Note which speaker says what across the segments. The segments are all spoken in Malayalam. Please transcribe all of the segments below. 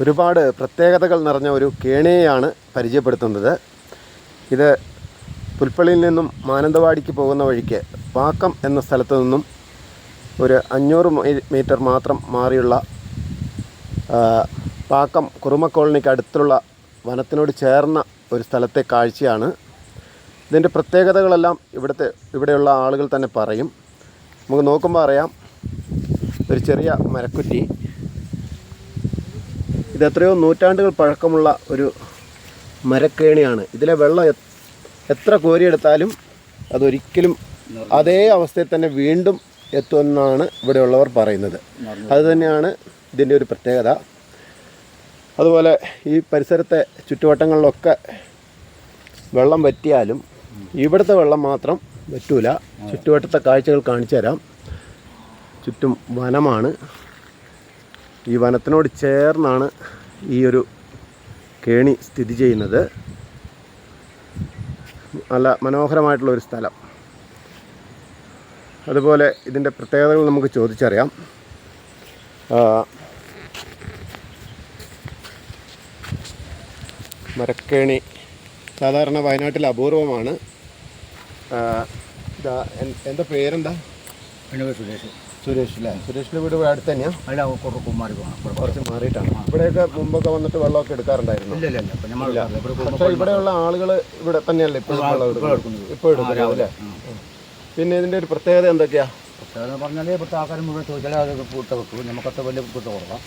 Speaker 1: ഒരുപാട് പ്രത്യേകതകൾ നിറഞ്ഞ ഒരു കേണിയെയാണ് പരിചയപ്പെടുത്തുന്നത്. ഇത് പുൽപ്പള്ളിയിൽ നിന്നും മാനന്തവാടിക്ക് പോകുന്ന വഴിക്ക് പാക്കം എന്ന സ്ഥലത്തു നിന്നും ഒരു അഞ്ഞൂറ് മീറ്റർ മാത്രം മാറിയുള്ള പാക്കം കുറുമ കോളനിക്ക് അടുത്തുള്ള വനത്തിനോട് ചേർന്ന ഒരു സ്ഥലത്തെ കാഴ്ചയാണ്. ഇതിന്റെ പ്രത്യേകതകളെല്ലാം ഇവിടുത്തെ ഇവിടെയുള്ള ആളുകൾ തന്നെ പറയും. നമുക്ക് നോക്കുമ്പോൾ അറിയാം ഒരു ചെറിയ മരക്കുറ്റി. ഇത് എത്രയോ നൂറ്റാണ്ടുകൾ പഴക്കമുള്ള ഒരു മരക്കേണിയാണ്. ഇതിലെ വെള്ളം എത്ര കോരിയെടുത്താലും അതൊരിക്കലും അതേ അവസ്ഥയിൽ തന്നെ വീണ്ടും എത്തുമെന്നാണ് ഇവിടെയുള്ളവർ പറയുന്നത്. അതുതന്നെയാണ് ഇതിന്റെ ഒരു പ്രത്യേകത. അതുപോലെ ഈ പരിസരത്തെ ചുറ്റുവട്ടങ്ങളിലൊക്കെ വെള്ളം വറ്റിയാലും ഇവിടുത്തെ വെള്ളം മാത്രം വറ്റൂല. ചുറ്റുവട്ടത്തെ കാഴ്ചകൾ കാണിച്ചു തരാം. ചുറ്റും വനമാണ്. ഈ വനത്തിനോട് ചേർന്നാണ് ഈ ഒരു കേണി സ്ഥിതി ചെയ്യുന്നത്. നല്ല മനോഹരമായിട്ടുള്ള ഒരു സ്ഥലം. അതുപോലെ ഇതിന്റെ പ്രത്യേകതകൾ നമുക്ക് ചോദിച്ചറിയാം. മരക്കേണി സാധാരണ വയനാട്ടിൽ അപൂർവമാണ്. എന്താ എന്റെ പേരെന്താ
Speaker 2: സുരേഷ്.
Speaker 1: സുരേഷ് അല്ലേ സുരേഷിന്റെ വീട് ഇവിടെ അടുത്ത് തന്നെയാണ്
Speaker 2: കുറച്ച് കുമാരി പോകണം
Speaker 1: കുറച്ച് മാറിയിട്ടാണ് ഇവിടെയൊക്കെ മുമ്പൊക്കെ വന്നിട്ട് വെള്ളമൊക്കെ എടുക്കാറുണ്ടായിരുന്നു?
Speaker 2: ഇല്ല നമ്മൾ
Speaker 1: പക്ഷേ ഇവിടെയുള്ള ആളുകൾ ഇവിടെ തന്നെയല്ലേ ഇപ്പോഴും ഇപ്പോൾ എടുക്കുന്നത്? അല്ലേ? പിന്നെ ഇതിന്റെ ഒരു പ്രത്യേകത എന്തൊക്കെയാ?
Speaker 2: പ്രത്യേകത പറഞ്ഞാൽ ഇവിടുത്തെ ആൾക്കാർ മുഴുവൻ ചോദിച്ചാൽ അത് പൂട്ട വെക്കും. നമുക്കത്ര വലിയ പൂട്ട കുറവാണ്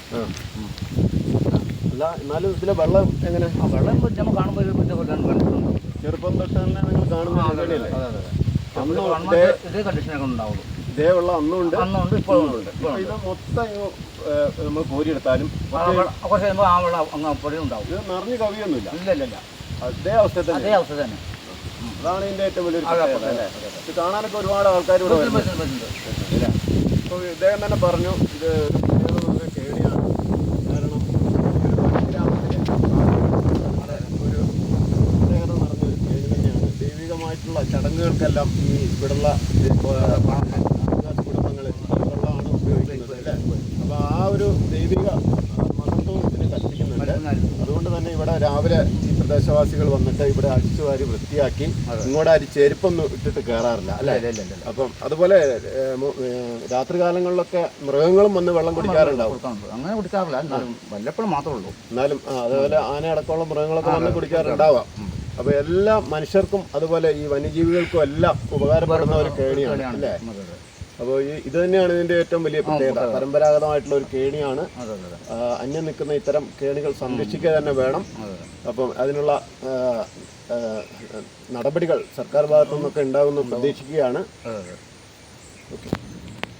Speaker 1: അല്ല എന്നാലും ഇതിലെ വെള്ളം എങ്ങനെ?
Speaker 2: ആ വെള്ളം നമ്മൾ കാണുമ്പോൾ ഒരു
Speaker 1: ചെറുപ്പം തൊട്ട് തന്നെ നിങ്ങൾ കാണുന്ന
Speaker 2: കണ്ടീഷനൊക്കെ ഉണ്ടാവുള്ളൂ.
Speaker 1: ഇതേ വെള്ളം അന്നും ഉണ്ട്
Speaker 2: ഇപ്പോഴും ഉണ്ട്.
Speaker 1: ഇത് മൊത്തം നമ്മൾ കോരിയെടുത്താലും
Speaker 2: കുറച്ച് കഴിയുമ്പോൾ ആ വെള്ളം അങ്ങ് അപ്പോഴും ഉണ്ടാവും.
Speaker 1: ഇത് നിറഞ്ഞു കവിയൊന്നുമില്ല.
Speaker 2: ഇല്ല ഇല്ല ഇല്ല.
Speaker 1: അതേ അവസ്ഥ തന്നെ.
Speaker 2: അതേ അവസ്ഥ തന്നെ.
Speaker 1: അതാണ് ഇതിന്റെ ഏറ്റവും വലിയൊരു പ്രത്യേകത. അല്ലേ ഇത് കാണാനൊക്കെ ഒരുപാട് ആൾക്കാർ ഇവിടെ. അപ്പോൾ ഇദ്ദേഹം തന്നെ പറഞ്ഞു ഇത് ഒരു കാരണം ഒരു പ്രത്യേകത ഒരു തന്നെയാണ്. ദൈവികമായിട്ടുള്ള ചടങ്ങുകൾക്കെല്ലാം ഈ ഇവിടുള്ള അപ്പോൾ ആ ഒരു ദൈവിക മഹത്വം ഇതിന് കൽപ്പിക്കുന്നുണ്ട്. അതുകൊണ്ട് തന്നെ ഇവിടെ രാവിലെ ഈ പ്രദേശവാസികൾ വന്നിട്ട് ഇവിടെ അടിച്ചു വാരി വൃത്തിയാക്കി ഇങ്ങോട്ട് അരി ചെരുപ്പൊന്നും ഇട്ടിട്ട് കയറാറില്ല അല്ലേ? അപ്പം അതുപോലെ രാത്രികാലങ്ങളിലൊക്കെ രാത്രി കാലങ്ങളിലൊക്കെ മൃഗങ്ങളും വന്ന് വെള്ളം കുടിക്കാറുണ്ടാവും.
Speaker 2: കൊടുക്കാറുണ്ട്. അങ്ങനെ കുടിക്കാറില്ല. എന്നാലും വല്ലപ്പോഴും മാത്രമേ ഉള്ളൂ.
Speaker 1: എന്നാലും അതേപോലെ അതുപോലെ ആന അടക്കമുള്ള മൃഗങ്ങളൊക്കെ വന്ന് കുടിക്കാറുണ്ടാവാം. അപ്പൊ എല്ലാ മനുഷ്യർക്കും അതുപോലെ ഈ വന്യജീവികൾക്കും എല്ലാം ഉപകാരപ്പെടുന്ന ഒരു കേണിയാണ് അല്ലേ? അപ്പോൾ ഈ ഇത് തന്നെയാണ് ഇതിന്റെ ഏറ്റവും വലിയ പ്രത്യേകത. പരമ്പരാഗതമായിട്ടുള്ള ഒരു കേണിയാണ് അന്യം നിൽക്കുന്ന ഇത്തരം കേണികൾ സംരക്ഷിക്കുക തന്നെ വേണം. അപ്പം അതിനുള്ള നടപടികൾ സർക്കാർ ഭാഗത്തു നിന്നൊക്കെ ഉണ്ടാകുമെന്ന് പ്രതീക്ഷിക്കുകയാണ്. ഓക്കെ.